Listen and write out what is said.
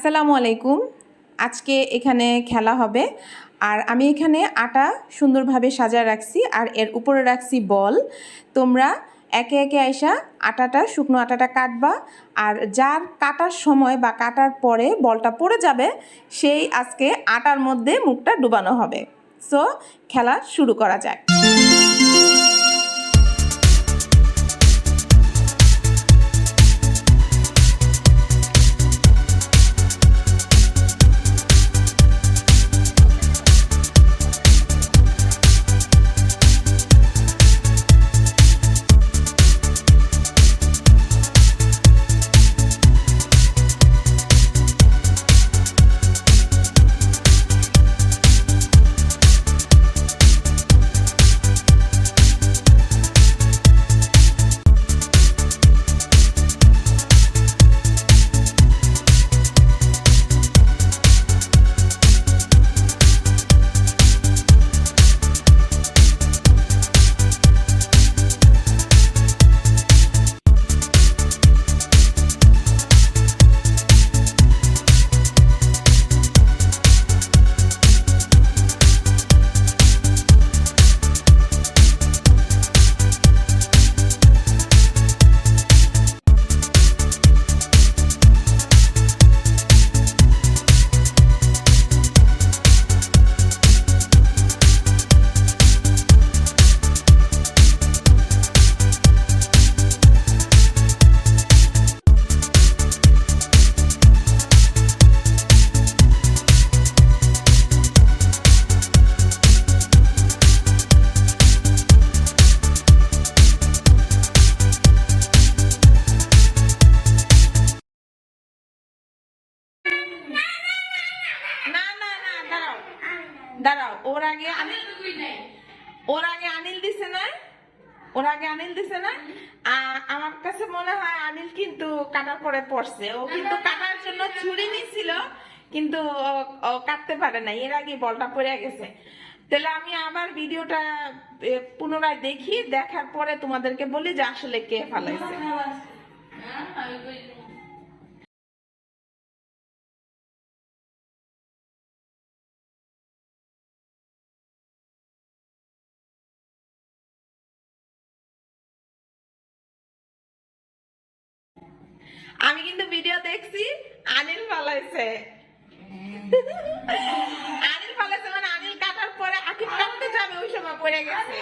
আসসালামু আলাইকুম। আজকে এখানে খেলা হবে। আর আমি এখানে আটা সুন্দরভাবে সাজায় রাখছি আর এর উপরে রাখছি বল। তোমরা একে একে আইসা আটাটা, শুকনো আটাটা কাটবা আর যার কাটার সময় বা কাটার পরে বলটা পড়ে যাবে, সেই আজকে আটার মধ্যে মুখটা ডুবানো হবে। সো, খেলা শুরু করা যাক। না না না, দাঁড়াও। দাঁড়াও, ওর আগে আনিল ওর আগে আনিল দিছে না? ওর আগে আনিল দিছে না? আমার কাছে মনে হয় আনিল কিন্তু কাটার পরে পড়ছে। ও কিন্তু কাটার জন্য ছুরি নিছিল কিন্তু ও- কাটতে পারে না এর আগে বলটা পড়ে গেছে। তাহলে আমি আবার ভিডিওটা পুনরায় দেখি, দেখার পরে তোমাদেরকে বলি যে আসলে কে ফালাইছে। আমি কিন্তু ভিডিও দেখছি, আনিল ফালাইছে আনিল ফালাইছে মানে আনিল কাটার পরে আকিব কাটতে যাবে, ওই সময় পড়ে গেছে।